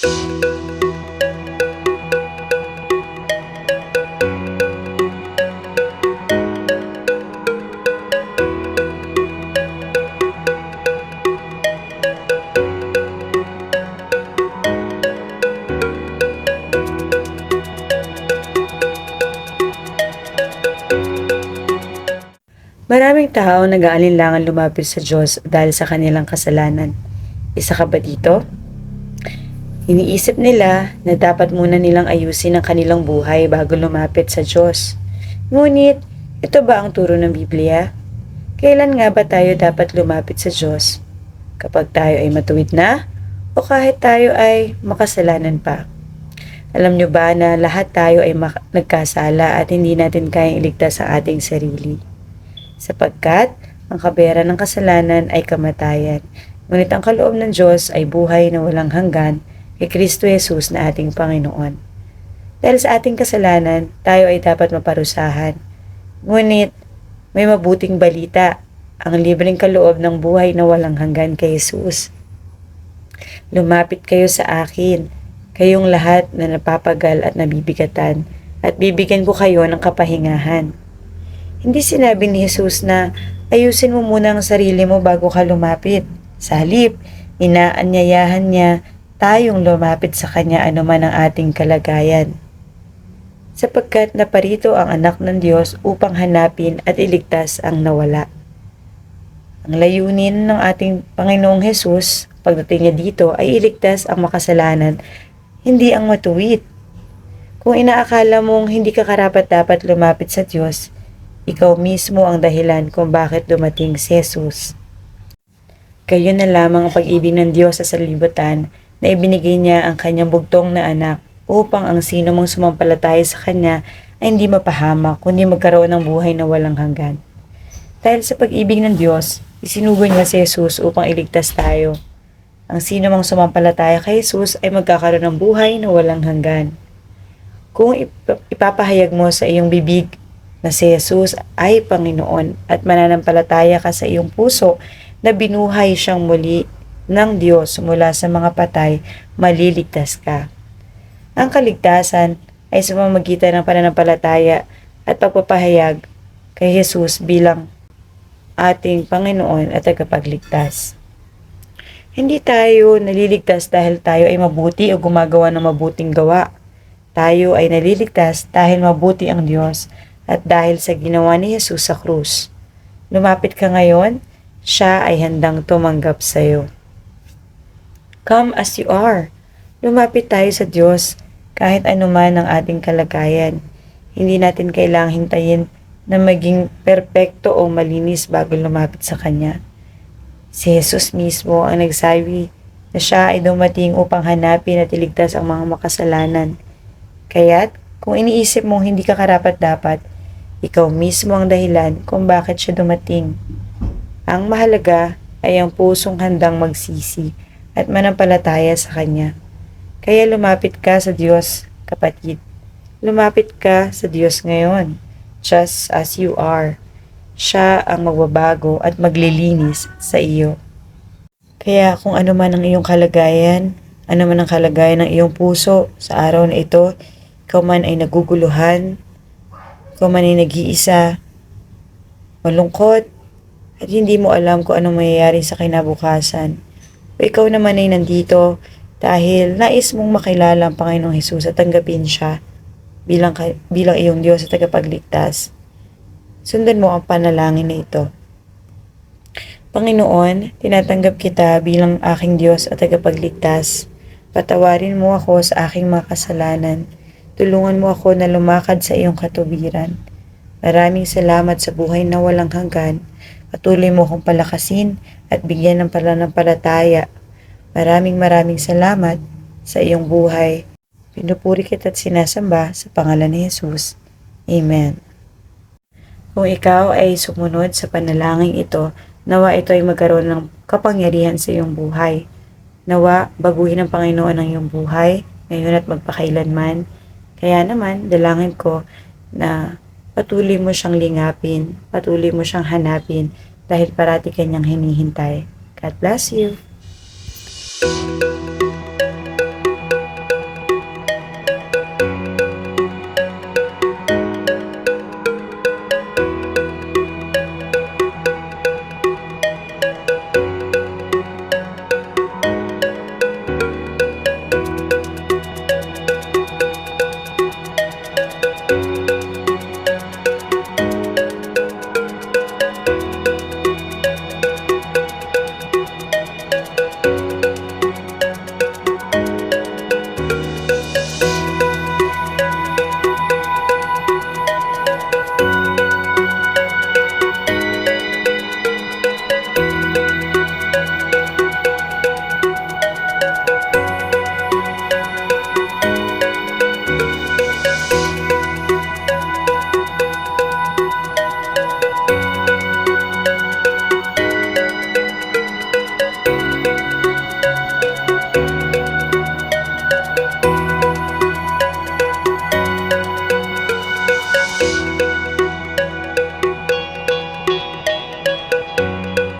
Maraming tao nag-aalinlangan lumapit sa Diyos dahil sa kanilang kasalanan. Isa ka ba dito? Iniisip nila na dapat muna nilang ayusin ang kanilang buhay bago lumapit sa Diyos. Ngunit, ito ba ang turo ng Biblia? Kailan nga ba tayo dapat lumapit sa Diyos? Kapag tayo ay matuwid na? O kahit tayo ay makasalanan pa? Alam nyo ba na lahat tayo ay nagkasala at hindi natin kayang iligtas ang ating sarili? sapagkat ang kabera ng kasalanan ay kamatayan. Ngunit ang kaloob ng Diyos ay buhay na walang hanggan kay Kristo Jesus na ating Panginoon. Dahil sa ating kasalanan, tayo ay dapat maparusahan. Ngunit may mabuting balita, ang libreng kaloob ng buhay na walang hanggan kay Jesus. Lumapit kayo sa akin, kayong lahat na napapagal at nabibigatan, at bibigyan ko kayo ng kapahingahan. Hindi sinabi ni Jesus na ayusin mo muna ang sarili mo bago ka lumapit. Sa halip, inaanyayahan niya tayong lumapit sa Kanya anuman ang ating kalagayan. Sapagkat naparito ang anak ng Diyos upang hanapin at iligtas ang nawala. Ang layunin ng ating Panginoong Jesus pagdating niya dito ay iligtas ang makasalanan, hindi ang matuwid. Kung inaakala mong hindi ka karapat dapat lumapit sa Diyos, ikaw mismo ang dahilan kung bakit dumating si Jesus. Kayo na lamang ang pag-ibig ng Diyos sa salibutan na ibinigay niya ang kanyang bugtong na anak upang ang sino mang sumampalataya sa kanya ay hindi mapahamak kundi magkaroon ng buhay na walang hanggan. Dahil sa pag-ibig ng Diyos, isinugo niya si Jesus upang iligtas tayo. Ang sino mang sumampalataya kay Jesus ay magkakaroon ng buhay na walang hanggan. Kung ip- ipapahayag mo sa iyong bibig na si Jesus ay Panginoon at mananampalataya ka sa iyong puso na binuhay siyang muli ng Diyos mula sa mga patay, maliligtas ka. Ang kaligtasan ay sa pamamagitan ng pananampalataya at pagpapahayag kay Jesus bilang ating Panginoon at tagapagligtas. Hindi tayo naliligtas dahil tayo ay mabuti o gumagawa ng mabuting gawa. Tayo ay naliligtas dahil mabuti ang Diyos at dahil sa ginawa ni Jesus sa krus. Lumapit ka ngayon, siya ay handang tumanggap sa iyo. Come as you are. Lumapit tayo sa Diyos kahit anuman ang ating kalagayan. Hindi natin kailangang hintayin na maging perpekto o malinis bago lumapit sa Kanya. Si Jesus mismo ang nagsabi na siya ay dumating upang hanapin at iligtas ang mga makasalanan. Kaya't kung iniisip mong hindi ka karapat dapat, ikaw mismo ang dahilan kung bakit siya dumating. Ang mahalaga ay ang pusong handang magsisi at manampalataya sa Kanya. Kaya lumapit ka sa Diyos, kapatid. Lumapit ka sa Diyos ngayon, just as you are. Siya ang magbabago at maglilinis sa iyo. Kaya kung ano man ang iyong kalagayan, ano man ang kalagayan ng iyong puso sa araw na ito, ikaw man ay naguguluhan, ikaw man ay nag-iisa, malungkot, at hindi mo alam kung anong mayayari sa kinabukasan. O ikaw naman ay nandito dahil nais mong makilala ang Panginoong Hesus at tanggapin siya bilang, bilang iyong Diyos at tagapagligtas. Sundan mo ang panalangin na ito. Panginoon, tinatanggap kita bilang aking Diyos at tagapagligtas. Patawarin mo ako sa aking mga kasalanan. Tulungan mo ako na lumakad sa iyong katubiran. Maraming salamat sa buhay na walang hanggan. Patuloy mo akong palakasin at bigyan ng pananampalataya. Maraming maraming salamat sa iyong buhay. Pinupuri kita at sinasamba sa pangalan ni Jesus. Amen. Kung ikaw ay sumunod sa panalangin ito, nawa ito ay magkaroon ng kapangyarihan sa iyong buhay. Nawa baguhin ng Panginoon ang iyong buhay, ngayon at magpakailanman. Kaya naman, dalangin ko na patuloy mo siyang lingapin, patuloy mo siyang hanapin dahil parati kanyang hinihintay. God bless you.